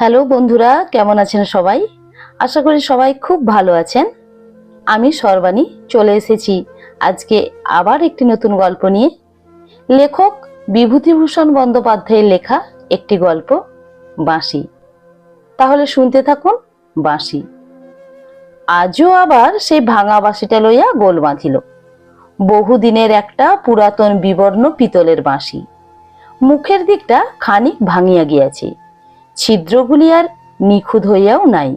Hello বন্ধুরা, কেমন আছেন সবাই? আশা করি সবাই খুব ভালো আছেন। আমি সর্বাণী, চলে এসেছি আজকে আবার একটি নতুন গল্প নিয়ে। লেখক বিভূতিভূষণ বন্দ্যোপাধ্যায়ের লেখা একটি গল্প, বাঁশি। তাহলে শুনতে থাকুন বাঁশি। আজও আবার সেই ভাঙা বাঁশিটা লইয়া গোল বাঁধিল। বহুদিনের একটা পুরাতন বিবর্ণ পিতলের বাঁশি। মুখের দিকটা খানিক ভাঙিয়া গিয়াছে। ছিদ্রগুলি আর নিখুঁত হইয়াও নাই।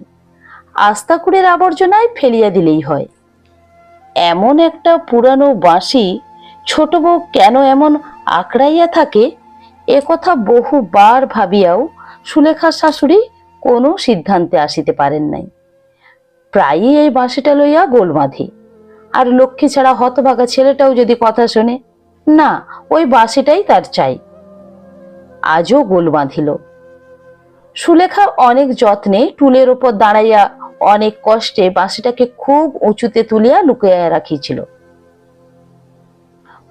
আস্তাকুড়ের আবর্জনায় ফেলিয়া দিলেই হয়। এমন একটা পুরানো বাঁশি ছোট বউ কেন এমন আঁকড়াইয়া থাকে, এ কথা বহুবার ভাবিয়াও সুলেখার শাশুড়ি কোনো সিদ্ধান্তে আসিতে পারেন নাই। প্রায়ই এই বাঁশিটা লইয়া গোল বাঁধে। আর লক্ষ্মী ছাড়া হতভাগা ছেলেটাও যদি কথা শোনে, না, ওই বাঁশিটাই তার চাই। আজও গোল বাঁধিল। সুলেখা অনেক যত্নে টুলের ওপর দাঁড়াইয়া অনেক কষ্টে বাঁশিটাকে খুব উঁচুতে তুলিয়া লুকাইয়া রাখিছিল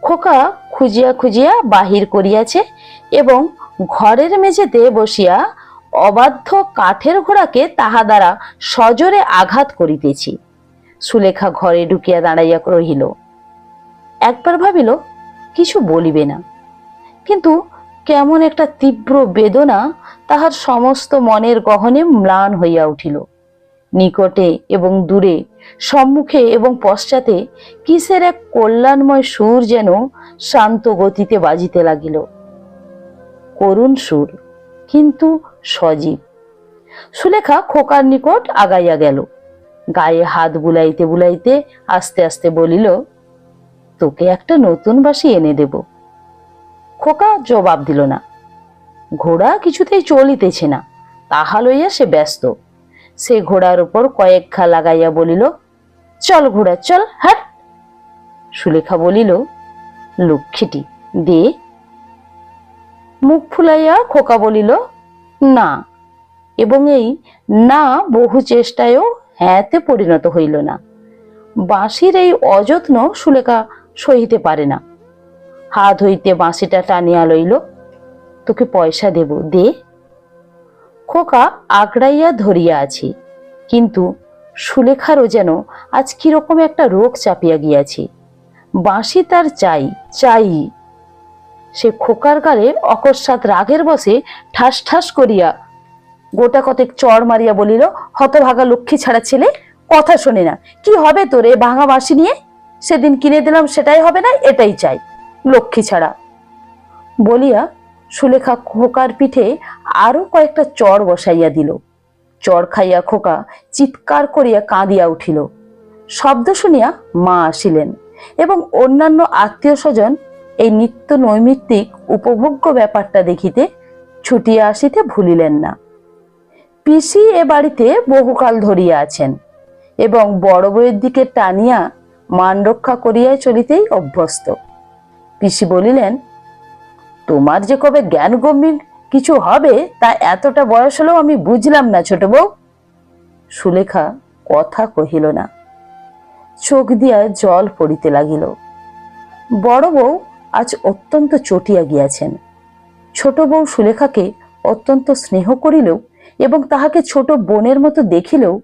খোকা খুঁজিয়া খুঁজিয়া বাহির করিয়াছে এবং ঘরের মেঝেতে বসিয়া অবাধ্য কাঠের ঘোড়াকে তাহা দ্বারা সজোরে আঘাত করিতেছি। সুলেখা ঘরে ঢুকিয়া দাঁড়াইয়া রহিল। একবার ভাবিল, কিছু বলিবে না। কিন্তু কেমন একটা তীব্র বেদনা তাহার সমস্ত মনের গহনে ম্লান হইয়া উঠিল। নিকটে এবং দূরে, সম্মুখে এবং পশ্চাতে কিসের এক কল্যাণময় সুর যেন শান্ত গতিতে বাজিতে লাগিল। করুণ সুর, কিন্তু সজীব। সুলেখা খোকার নিকট আগাইয়া গেল। গায়ে হাত বুলাইতে বুলাইতে আস্তে আস্তে বলিল, তোকে একটা নতুন বাসি এনে দেব। খোকা জবাব দিল না। ঘোড়া কিছুতেই চলিতেছে না, তাহা লইয়া সে ব্যস্ত। সে ঘোড়ার উপর কয়েক ঘা লাগাইয়া বলিল, চল ঘোড়া, চল, হাট। সুলেখা বলিল, লক্ষ্মীটি, দে। মুখ ফুলাইয়া খোকা বলিল, না। এবং এই না বহু চেষ্টায়ও হ্যাঁতে পরিণত হইল না। বাঁশির এই অযত্ন সুলেখা সহিতে পারে না। হাত হইতে বাঁশিটা টানিয়া লইল। তোকে পয়সা দেব, দে। খোকা আগড়াইয়া ধরিয়া আছে, কিন্তু সুলেখারও যেন আজ কীরকম একটা রোগ চাপিয়া গিয়াছে। বাঁশি তার চাই চাই। সে খোকার গালে অকস্মাৎ রাগের বসে ঠাস ঠাস করিয়া গোটা কতেক চড় মারিয়া বলিল, হতভাগা লক্ষ্মী ছাড়া ছেলে, কথা শোনে না। কি হবে তোর ভাঙা বাঁশি নিয়ে? সেদিন কিনে দিলাম, সেটাই হবে না, এটাই চাই। লক্ষ্মী ছাড়া। বলিয়া সুলেখা খোকার পিঠে আরও কয়েকটা চর বসাইয়া দিল। চর খাইয়া খোকা চিৎকার করিয়া কাঁদিয়া উঠিল। শব্দ শুনিয়া মা আসিলেন এবং অন্যান্য আত্মীয় স্বজন এই নিত্য নৈমিত্তিক উপভোগ্য ব্যাপারটা দেখিতে ছুটিয়া আসিতে ভুলিলেন না। পিসি এ বাড়িতে বহুকাল ধরিয়া আছেন এবং বড় বইয়ের দিকে টানিয়া মান রক্ষা করিয়াই চলিতেই অভ্যস্ত। পিসি বলিলেন, তোমার যে কবে জ্ঞান গম্ভীর কিছু হবে তা এতটা বয়স হলেও আমি বুঝলাম না ছোট বউ। সুলেখা কথা কহিল না। চোখ দিয়া জল পড়িতে লাগিল। বড় বউ আজ অত্যন্ত চটিয়া গিয়াছেন। ছোট বউ সুলেখাকে অত্যন্ত স্নেহ করিলেও এবং তাহাকে ছোট বোনের মতো দেখিলেও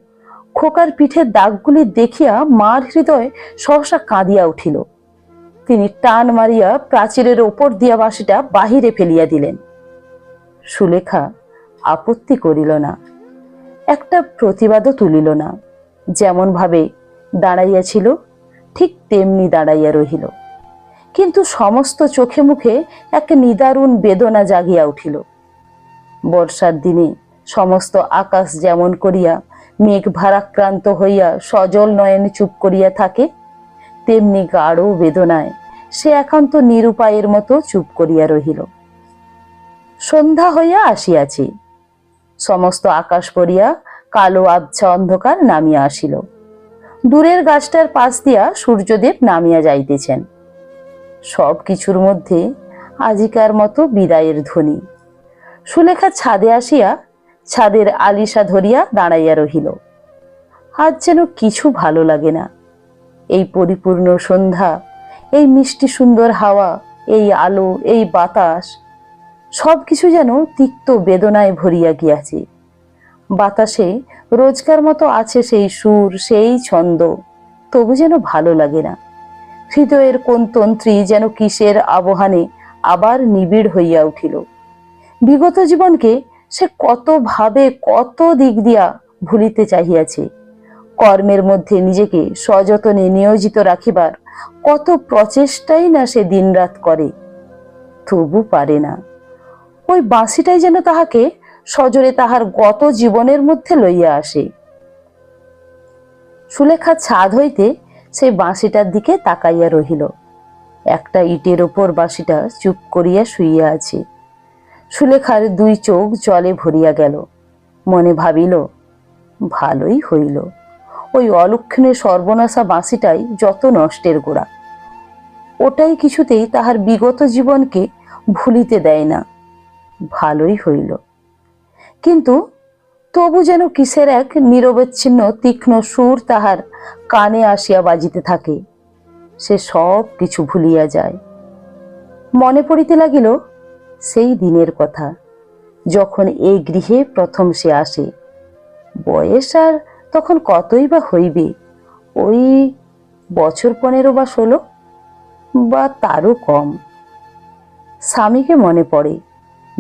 খোকার পিঠের দাগগুলি দেখিয়া মার হৃদয় সহসা কাঁদিয়া উঠিল। তিনি টান মারিয়া প্রাচীরের ওপর দিয়া বাঁশিটা বাহিরে ফেলিয়া দিলেন। সুলেখা আপত্তি করিল না। একটা প্রতিবাদও তুলিল না। যেমন ভাবে দাঁড়াইয়াছিল, ঠিক তেমনি দাঁড়াইয়া রহিল। কিন্তু সমস্ত চোখে মুখে এক নিদারুণ বেদনা জাগিয়া উঠিল। বর্ষার দিনে সমস্ত আকাশ যেমন করিয়া মেঘ ভারাক্রান্ত হইয়া সজল নয়নে চুপ করিয়া থাকে তেমনি গাঢ় বেদনায় সে একান্ত নিরুপায়ের মতো চুপ করিয়া রহিল। সন্ধ্যা হইয়া আসিয়াছে। সমস্ত আকাশ পড়িয়া কালো আবছা অন্ধকার নামিয়া আসিল। দূরের গাছটার পাশ দিয়া সূর্যদেব নামিয়া যাইতেছেন। সব কিছুর মধ্যে আজিকার মতো বিদায়ের ধ্বনি। সুলেখা ছাদে আসিয়া ছাদের আলিশা ধরিয়া দাঁড়াইয়া রহিল। আজ যেন কিছু ভালো লাগে না। এই পরিপূর্ণ সন্ধ্যা, এই মিষ্টি সুন্দর হাওয়া, এই আলো, এই বাতাস সব কিছু যেন তিক্ত বেদনায় ভরিয়া গিয়াছে। বাতাসে রোজকার মতো আছে সেই সুর, সেই ছন্দ, তবু যেন ভালো লাগে না। হৃদয়ের কোন তন্ত্রী যেন কিসের আবহানে আবার নিবিড় হইয়া উঠিল। বিগত জীবনকে সে কত ভাবে কত দিক দিয়া ভুলিতে চাহিয়াছে। কর্মের মধ্যে নিজেকে সযতনে নিয়োজিত রাখিবার কত প্রচেষ্টাই না সে দিনরাত করে। তবু পারে না। ওই বাঁশিটাই যেন তাহাকে সজোরে তাহার গত জীবনের মধ্যে লইয়া আসে। সুলেখা ছাদ হইতে সেই বাঁশিটার দিকে তাকাইয়া রহিল। একটা ইটের ওপর বাঁশিটা চুপ করিয়া শুইয়া আছে। সুলেখার দুই চোখ জলে ভরিয়া গেল। মনে ভাবিল, ভালোই হইল। ওই অলক্ষণে সর্বনাশা বাঁশিটাই যত নষ্টের গোড়া। ওটাই কিছুতেই তাহার বিগত জীবনকে ভুলিতে দেয় না। ভালোই হইল। কিন্তু তবু যেন কিসের এক নিরবচ্ছিন্ন, তীক্ষ্ণ সুর তাহার কানে আসিয়া বাজিতে থাকে। সে সব কিছু ভুলিয়া যায়। মনে পড়িতে লাগিল, সেই দিনের কথা, যখন এই গৃহে প্রথম সে আসে। বয়স আর তখন কতই বা হইবে? ওই বছর পনেরো বা ষোলো? বা তারও কম। স্বামীকে মনে পড়ে,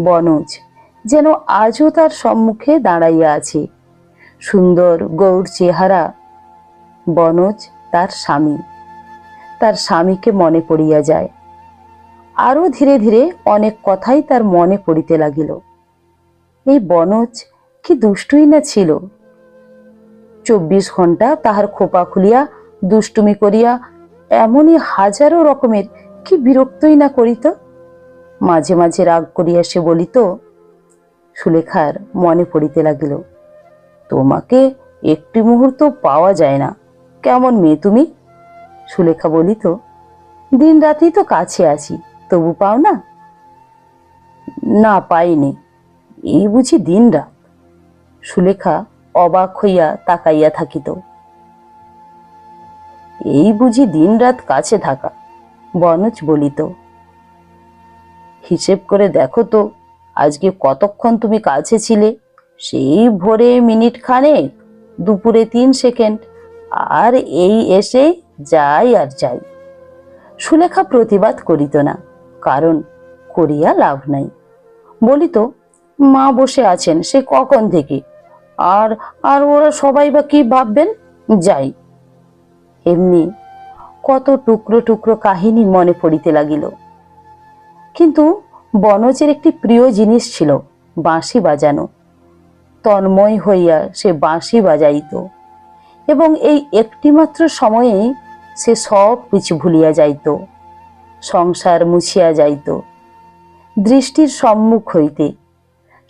বনজ যেন আজও তার সম্মুখে দাঁড়াইয়া আছে। সুন্দর, গৌর চেহারা, বনজ তার স্বামী। তার স্বামীকে মনে পড়িয়া যায়। আরও ধীরে ধীরে অনেক কথাই তার মনে পড়িতে লাগিল। এই বনজ কি দুষ্টুই না ছিল? চব্বিশ ঘণ্টা তাহার খোপা খুলিয়া দুষ্টুমি করিয়া এমনই হাজারো রকমের কি বিরক্তই না করিত? মাঝে মাঝে রাগ করিয়া সে বলিত, সুলেখার মনে পড়িতে লাগিল, তোমাকে একটি মুহূর্ত পাওয়া যায় না, কেমন মেয়ে তুমি? সুলেখা বলিত দিন রাতেই তো কাছে আছি, তবু পাও না? না পাইনি, এই বুঝি দিন রাত সুলেখা অবাক হইয়া তাকাইয়া থাকিত। এই বুঝি দিন রাত কাছে থাকা, বনজ বলিত। হিসেব করে দেখো তো, আজকে কতক্ষণ তুমি কাছে ছিলে? সেই ভোরে মিনিট খানেক, দুপুরে তিন সেকেন্ড, আর এই এসে যাই আর যাই। সুলেখা প্রতিবাদ করিত না, কারণ করিয়া লাভ নাই। বলিত, মা বসে আছেন, সে কখন থেকে? আর আর ওরা সবাই বা কি ভাববেন? যাই। এমনি কত টুকরো টুকরো কাহিনী মনে পড়িতে লাগিল। কিন্তু বনজের একটি প্রিয় জিনিস ছিল বাঁশি বাজানো। তন্ময় হইয়া সে বাঁশি বাজাইত এবং এই একটিমাত্র সময়েই সে সব কিছু ভুলিয়া যাইত, সংসার মুছিয়া যাইত, দৃষ্টির সম্মুখ হইতে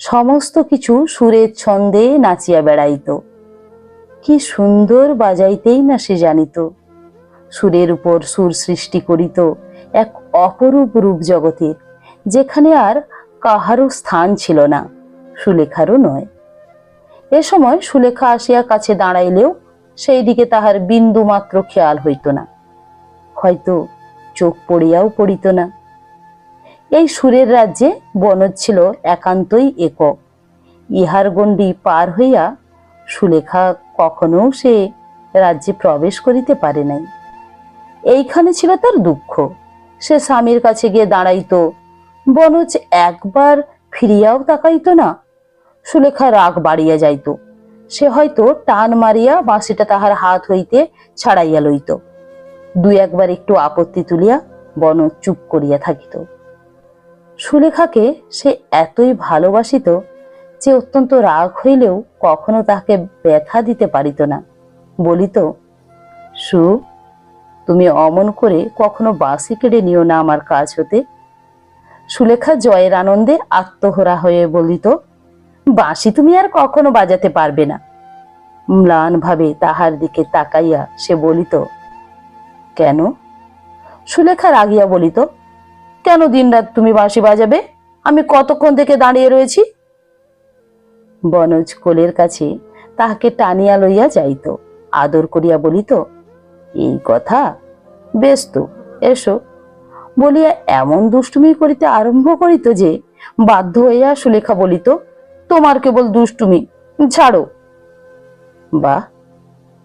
সমস্ত কিছু সুরের ছন্দে নাচিয়া বেড়াইত। কি সুন্দর বাজাইতেই না সে জানিত। সুরের উপর সুর সৃষ্টি করিত এক অপরূপ রূপ জগতের, যেখানে আর কাহারও স্থান ছিল না, সুলেখারও নয়। এ সময় সুলেখা আসিয়া কাছে দাঁড়াইলেও সেই দিকে তাহার বিন্দু মাত্র খেয়াল হইত না। হয়তো চোখ পড়িয়াও পড়িত না। এই সুরের রাজ্যে বনজ ছিল একান্তই একক। ইহার গণ্ডি পার হইয়া সুলেখা কখনো সে রাজ্যে প্রবেশ করিতে পারে নাই। এইখানে ছিল তার দুঃখ। সে স্বামীর কাছে গিয়ে দাঁড়াইত, বনজ একবার ফিরিয়াও তাকাইত না। সুলেখা রাগ বাড়িয়া যাইত। সে হয়তো টান মারিয়া বাঁশিটা তাহার হাত হইতে ছাড়াইয়া লইত। দুই একবার একটু আপত্তি তুলিয়া বনজ চুপ করিয়া থাকিত। সুলেখাকে সে এতই ভালোবাসিত যে অত্যন্ত রাগ হইলেও কখনো তাকে ব্যথা দিতে পারিত না। বলিত, সু, তুমি অমন করে কখনো বাঁশি কেড়ে নিও না আমার কাজ হতে? সুলেখা জয়ের আনন্দে আত্মহরা হয়ে বলিত, বাঁশি তুমি আর কখনো বাজাতে পারবে না। ম্লান ভাবে তাহার দিকে তাকাইয়া সে বলিত, কেন? সুলেখা রাগিয়া বলিত কেন দিনরাত তুমি বাঁশি বাজাবে? আমি কতক্ষণ থেকে দাঁড়িয়ে রয়েছি? বনজ কোলের কাছে তাহাকে টানিয়া লইয়া যাইত, আদর করিয়া বলিত, এই কথা? বেশ তো এসো। বলিয়া এমন দুষ্টুমি করিতে আরম্ভ করিত যে, বাধ্য হইয়া সুলেখা বলিত, তোমার কেবল দুষ্টুমি, ছাড়ো। বাহ,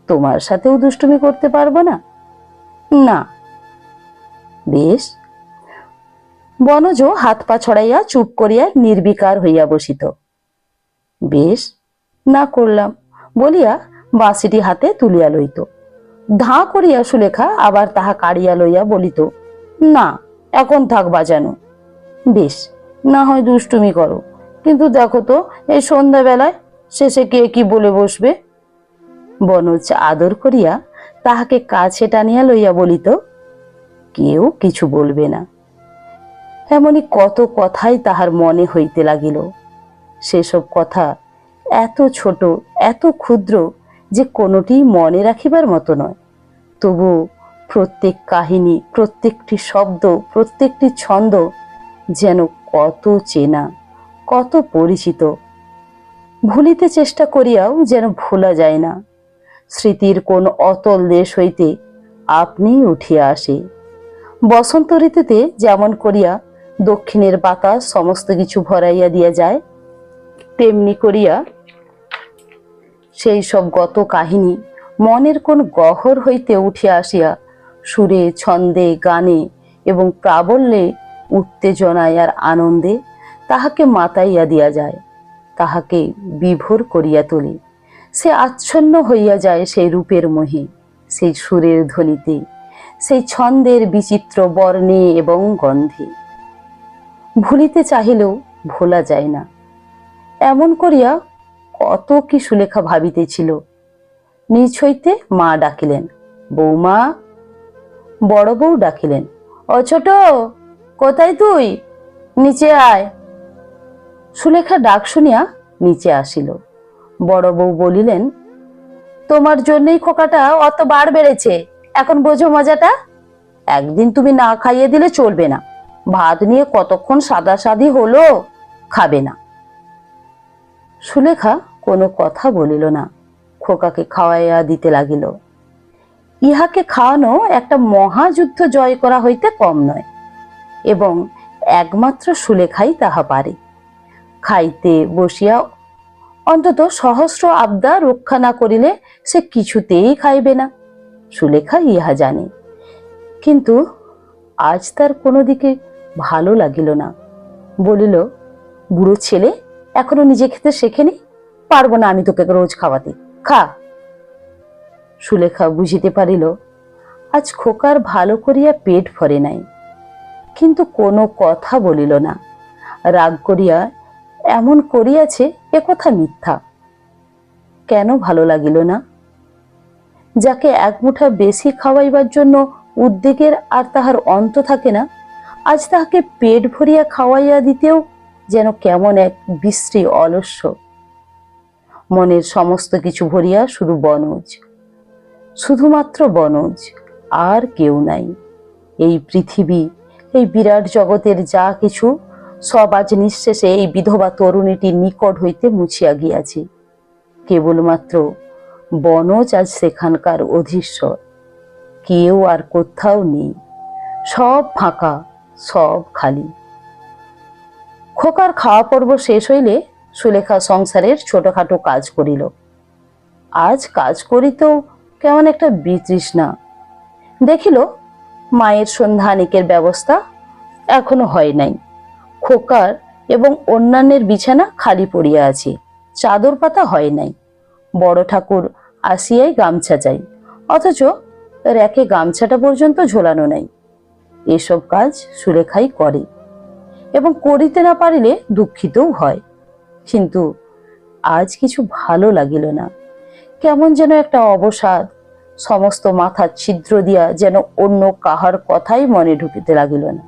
তোমার সাথেও দুষ্টুমি করতে পারব না? না। বেশ বনজ হাত পা ছড়াইয়া চুপ করিয়া নির্বিকার হইয়া বসিত। বেশ, না করলাম, বলিয়া বাঁশিটি হাতে তুলিয়া লইত। ধা করিয়া সুলেখা আবার তাহা কাড়িয়া লইয়া বলিত, না, এখন থাক বাজানো। বেশ, না হয় দুষ্টুমি করো, কিন্তু দেখো তো, এই সন্ধ্যাবেলায় শেষে কে কি বলে বসবে? বনজ আদর করিয়া তাহাকে কাছে টানিয়া লইয়া বলিত, কেউ কিছু বলবে না। এমনই কত কথাই তাহার মনে হইতে লাগিল। সেসব কথা এত ছোট, এত ক্ষুদ্র যে কোনোটি মনে রাখিবার মতো নয়। তবু প্রত্যেক কাহিনী, প্রত্যেকটি শব্দ, প্রত্যেকটি ছন্দ যেন কত চেনা, কত পরিচিত। ভুলিতে চেষ্টা করিয়াও যেন ভোলা যায় না। স্মৃতির কোন অতল দেশ হইতে আপনিই উঠিয়া আসে। বসন্ত ঋতুতে যেমন করিয়া দক্ষিণের বাতাস সমস্ত কিছু ভরাইয়া দিয়া যায়। তেমনি করিয়া সেই সব গত কাহিনী মনের কোন গহর হইতে উঠিয়া আসিয়া সুরে, ছন্দে, গানে এবং প্রাবল্যে উত্তেজনায় আর আনন্দে তাহাকে মাতাইয়া দিয়া যায়, তাহাকে বিভোর করিয়া তোলে। সে আচ্ছন্ন হইয়া যায় সেই রূপের মোহে, সেই সুরের ধ্বনিতে, সেই ছন্দের বিচিত্র বর্ণে এবং গন্ধে। ভুলিতে চাহিলেও ভোলা যায় না। এমন করিয়া কত কি সুলেখা ভাবিতেছিল। নিজ হইতে মা ডাকিলেন, বৌমা। বড় বউ ডাকিলেন, ও ছোট, কোথায় তুই? নিচে আয়। সুলেখা ডাক শুনিয়া নিচে আসিল। বড় বউ বলিলেন, তোমার জন্যই খোকাটা অত বার বেড়েছে, এখন বোঝো মজাটা। একদিন তুমি না খাইয়ে দিলে চলবে না। ভাত নিয়ে কতক্ষণ সাদা সাদি হলো খাবে না। সুলেখা কোনো কথা বলিল না, খোকাকে খাওয়াইয়া দিতে লাগিল। ইহাকে খাওয়ানো একটা মহাযুদ্ধ জয় করা হইতে কম নয়, এবং একমাত্র সুলেখাই তাহা পারে। খাইতে বসিয়া অন্তত সহস্র আবদা রক্ষা না করিলে সে কিছুতেই খাইবে না, সুলেখা ইহা জানে। কিন্তু আজ তার কোনো দিকে ভালো লাগিল না। বলিল, বুড়ো ছেলে, এখনও নিজে খেতে শেখেনি? পারব না আমি তোকে রোজ খাওয়াতে। খা। সুলেখা বুঝিতে পারিল, আজ খোকার ভালো করিয়া পেট ভরে নাই। কিন্তু কোনো কথা বলিল না। রাগ করিয়া এমন করিয়াছে, এ কথা মিথ্যা। কেন ভালো লাগিল না? যাকে এক মুঠা বেশি খাওয়াইবার জন্য উদ্বেগের আর তাহার অন্ত থাকে না আজ তাহাকে পেট ভরিয়া খাওয়াইয়া দিতেও যেন কেমন এক বিশ্রী অলস্য। মনের সমস্ত কিছু ভরিয়া শুধু বনজ। শুধুমাত্র বনজ, আর কেউ নাই। এই পৃথিবী, এই বিরাট জগতের যা কিছু, সব আজ নিঃশেষে এই বিধবা তরুণীটির নিকট হইতে মুছিয়া গিয়াছে। কেবলমাত্র বনজ আজ সেখানকার অধীশ্বর। কেউ আর কোথাও নেই। সব ফাঁকা। সব খালি। খোকার খাওয়া পর্ব শেষ হইলে সুলেখা সংসারের ছোটখাটো কাজ করিল। আজ কাজ করিতেও কেমন একটা বিতৃষ্ণা। দেখিল, মায়ের সন্ধানিকের ব্যবস্থা এখনও হয় নাই। খোকার এবং অন্যান্যের বিছানা খালি পড়িয়া আছে, চাদর পাতা হয় নাই। বড় ঠাকুর আসিয়াই গামছা চাই, অথচ র্যাকে গামছাটা পর্যন্ত ঝোলানো নাই। এসব কাজ সুলেখাই করে এবং করিতে না পারিলে দুঃখিতও হয়। কিন্তু আজ কিছু ভালো লাগিল না। কেমন যেন একটা অবসাদ, সমস্ত মাথার ছিদ্র দিয়া যেন অন্য কাহার কথাই মনে ঢুকিতে লাগিল না।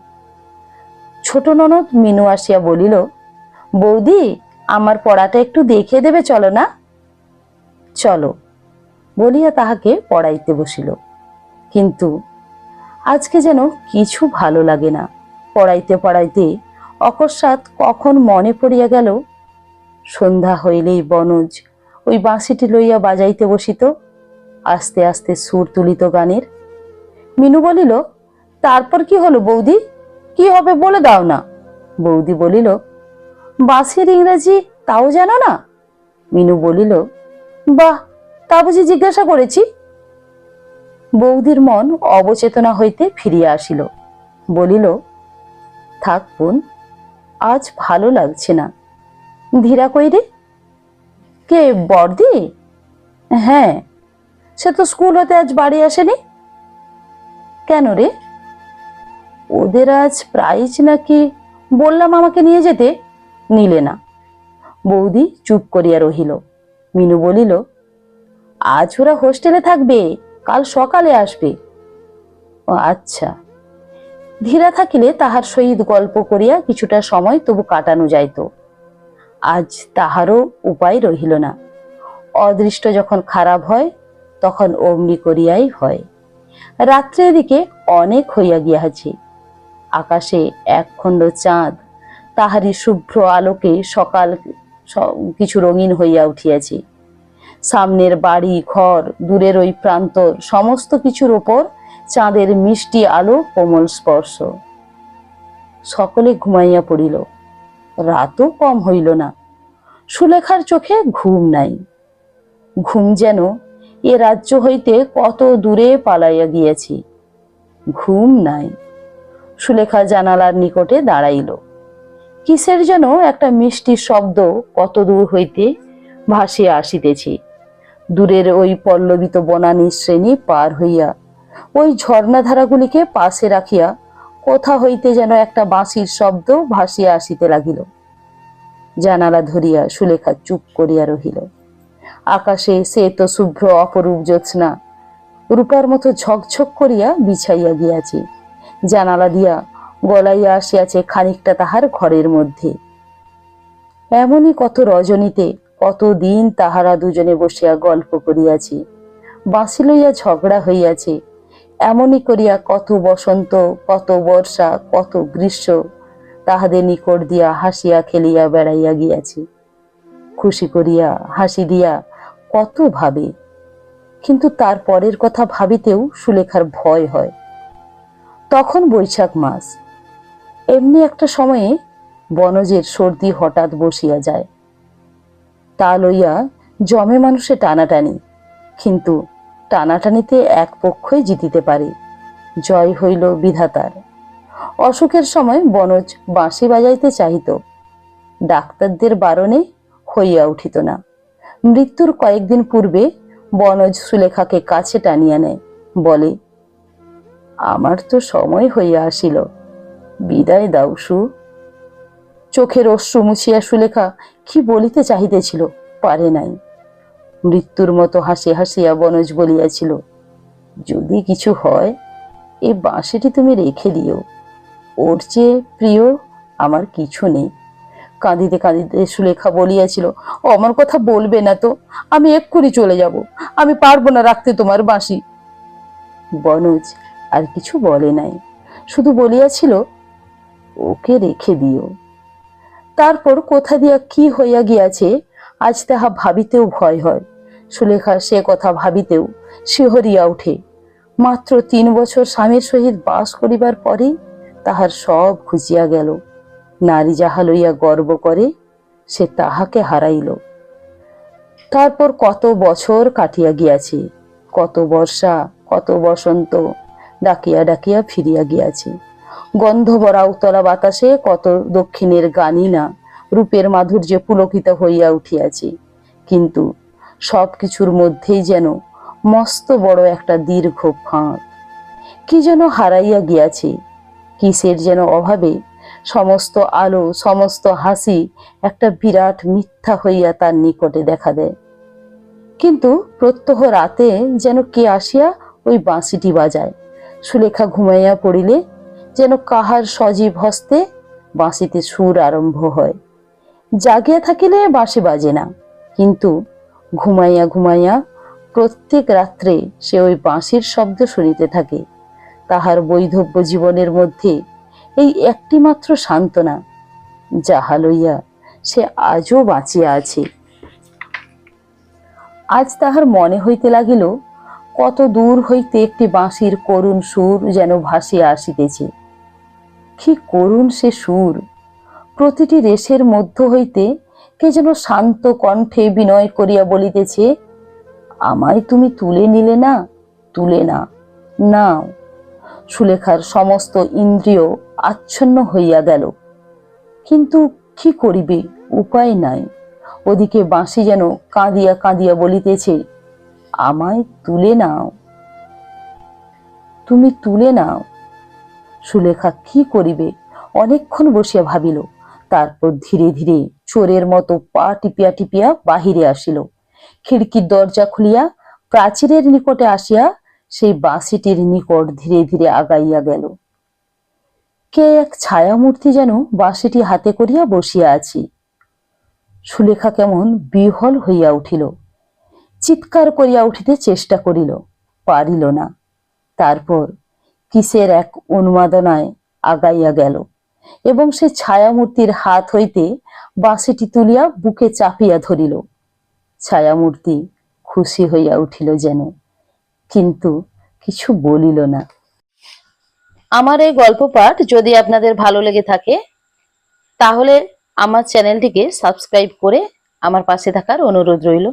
ছোট ননদ মিনু আসিয়া বলিল, বৌদি, আমার পড়াটা একটু দেখে দেবে, চলো না? চলো, বলিয়া তাহাকে পড়াইতে বসিল। কিন্তু আজকে যেন কিছু ভালো লাগে না। পড়াইতে পড়াইতে অকস্মাৎ কখন মনে পড়িয়া গেল, সন্ধ্যা হইলেই বনজ। ওই বাঁশিটি লইয়া বাজাইতে বসিত, আস্তে আস্তে সুর তুলিত গানের। মিনু বলিল, তারপর কি হলো বৌদি? কি হবে বলে দাও না। বৌদি বলিল, বাঁশির ইংরেজি তাও জানো না? মিনু বলিল, বাহ, তা বুঝি জিজ্ঞাসা করেছি? বৌদির মন অবচেতনা হইতে ফিরিয়া আসিল। বলিল, থাক বোন, আজ ভালো লাগছে না। ধীরা কইরে কে বর্দি হ্যাঁ সে তো স্কুল হতে আজ বাড়ি আসেনি। কেন রে? ওদের আজ প্রাইজ নাকি বললাম আমাকে নিয়ে যেতে, নিলে না বৌদি চুপ করিয়া রহিল। মিনু বলিল, আজ ওরা হোস্টেলে থাকবে। কাল সকালে আসবে। ও আচ্ছা। ধীরা থাকিলে তাহার সহিত গল্প করিয়া কিছুটা সময় তবু কাটানো যাইত। আজ তাহারও উপায় রহিল না। অদৃষ্ট যখন খারাপ হয়, তখন অমনি করিয়াই হয়। রাত্রের দিকে অনেক হইয়া গিয়াছে। আকাশে একখণ্ড চাঁদ, তাহারই শুভ্র আলোকে সকাল কিছু রঙিন হইয়া উঠিয়াছে। সামনের বাড়ি, ঘর, দূরের ওই প্রান্তর, সমস্ত কিছুর ওপর চাঁদের মিষ্টি আলো, কোমল স্পর্শ। সকলে ঘুমাইয়া পড়িল। রাতও কম হইল না। সুলেখার চোখে ঘুম নাই। ঘুম যেন এ রাজ্য হইতে কত দূরে পালাইয়া গিয়াছি। ঘুম নাই। সুলেখা জানালার নিকটে দাঁড়াইল। কিসের যেন একটা মিষ্টি শব্দ কত দূর হইতে ভাসিয়া আসিতেছে। দূরের ওই পল্লবিত বনানী শ্রেণি পার হইয়া, ওই ঝর্ণাধারাগুলিকে পাশে রাখিয়া কোথা হইতে যেন একটা বাঁশির শব্দ ভাসিয়া আসিতে লাগিল। জানালা ধরিয়া সুলেখা চুপ করিয়া রহিল। আকাশে সে তো শুভ্র অপরূপ জ্যোৎস্না, রূপার মতো ঝকঝক করিয়া বিছাইয়া গিয়াছে। জানালা দিয়া গলাইয়া আসিয়াছে খানিকটা তাহার ঘরের মধ্যে। এমনই কত রজনীতে কত দিন তাহারা দুজনে বসিয়া গল্প করিয়াছি। বাঁশি লইয়া ঝগড়া হইয়াছে। এমনই করিয়া কত বসন্ত, কত বর্ষা, কত গ্রীষ্ম, তাহাদের নিকট দিয়া হাসিয়া খেলিয়া বেড়াইয়া গিয়াছি। খুশি করিয়া, হাসি দিয়া কত ভাবে। কিন্তু তার পরের কথা ভাবিতেও সুলেখার ভয় হয়। তখন বৈশাখ মাস। এমনি একটা সময়ে বনজের সর্দি হঠাৎ বসিয়া যায়। তা লইয়া জমে মানুষে টানাটানি, কিন্তু টানাটানিতে এক পক্ষই জিতিতে পারে। জয় হইল বিধাতার। অসুখের সময় বনজ বাঁশি বাজাইতে চাহিত। ডাক্তারদের বারণে হইয়া উঠিত না। মৃত্যুর কয়েকদিন পূর্বে বনজ সুলেখাকে কাছে টানিয়া নেয়, বলে, আমার তো সময় হইয়া আসিল, বিদায় দাউসু চোখের অশ্রু মুছিয়া সুলেখা কি বলিতে চাহিতেছিল? পারে নাই। মৃত্যুর মতো হাসি হাসিয়া বনজ বলিয়াছিল, যদি কিছু হয়, এ বাঁশিটি তুমি রেখে দিও। ওর চেয়ে প্রিয় আমার কিছু নেই। কাঁদিতে কাঁদিতে সুলেখা বলিয়াছিল ও আমার কথা বলবে না তো, আমি এক্ষুনি চলে যাব। আমি পারব না রাখতে তোমার বাঁশি। বনজ আর কিছু বলে নাই, শুধু বলিয়াছিল, ওকে রেখে দিও। তারপর কোথা দিয়া কি হইয়া গিয়াছে, আজ তাহা ভাবিতেও ভয় হয়। সুলেখা সে কথা ভাবিতেও শিহরিয়া উঠে। মাত্র তিন বছর স্বামীর সহিত বাস করিবার পরেই তাহার সব খুঁজিয়া গেল। নারী যাহা লইয়া গর্ব করে, সে তাহাকে হারাইল। তারপর কত বছর কাটিয়া গিয়াছে, কত বর্ষা, কত বসন্ত, ডাকিয়া ডাকিয়া ফিরিয়া গিয়াছে। গন্ধ ভরা উতলা বাতাসে কত দক্ষিণের গানি না, রূপের মাধুর্যে পুলকিত হইয়া উঠিয়াছে। কিন্তু সব কিছুর মধ্যেই যেন মস্ত বড় একটা দীর্ঘ ফাঁক কি যেন হারাইয়া গিয়াছে, কিসের যেন অভাবে সমস্ত আলো, সমস্ত হাসি একটা বিরাট মিথ্যা হইয়া তার নিকটে দেখা দেয়। কিন্তু প্রত্যহ রাতে যেন কে আসিয়া ওই বাঁশিটি বাজায়। সুলেখা ঘুমাইয়া পড়িলে যেন কাহার সজীব হস্তে বাঁশিতে সুর আরম্ভ হয়। জাগিয়া থাকিলে বাঁশি বাজে না, কিন্তু ঘুমাইয়া ঘুমাইয়া প্রত্যেক রাত্রে সে ওই বাঁশির শব্দ শুনিতে থাকে। তাহার বৈধব্য জীবনের মধ্যে এই একটি মাত্র সান্ত্বনা, যাহা লইয়া সে আজও বাঁচিয়া আছে। আজ তাহার মনে হইতে লাগিল, কত দূর হইতে একটি বাঁশির করুণ সুর যেন ভাসিয়া আসিতেছে। কি করুণ সে সুর। প্রতিটি রেশের মধ্য হইতে কে যেন শান্ত কণ্ঠে বিনয় করিয়া বলিতেছে, আমায় তুমি তুলে নিলে না? তুলে না, নাও। সুলেখার সমস্ত ইন্দ্রিয় আচ্ছন্ন হইয়া গেল। কিন্তু কি করিবে? উপায় নাই। ওদিকে বাঁশি যেন কাঁদিয়া কাঁদিয়া বলিতেছে, আমায় তুলে নাও। তুমি তুলে নাও। সুলেখা কি করিবে? অনেকক্ষণ বসিয়া ভাবিল। তারপর ধীরে ধীরে চোরের মতো পা টিপিয়া টিপিয়া বাহিরে আসিল। খিড়কির দরজা খুলিয়া প্রাচীরের নিকটে আসিয়া সেই বাঁশিটির নিকট ধীরে ধীরে আগাইয়া গেল। কে এক ছায়ামূর্তি যেন বাঁশিটি হাতে করিয়া বসিয়া আছি। সুলেখা কেমন বিহল হইয়া উঠিল। চিৎকার করিয়া উঠিতে চেষ্টা করিল, পারিল না। তারপর কিসের এক উন্মাদনায় আগাইয়া গেল। এবং সে ছায়ামূর্তির হাত হইতে বাঁশিটি তুলিয়া বুকে চাপিয়া ধরিল। ছায়ামূর্তি খুশি হইয়া উঠিল যেন, কিন্তু কিছু বলিল না। আমার এই গল্প পাঠ যদি আপনাদের ভালো লেগে থাকে, তাহলে আমার চ্যানেলটিকে সাবস্ক্রাইব করে আমার পাশে থাকার অনুরোধ রইল।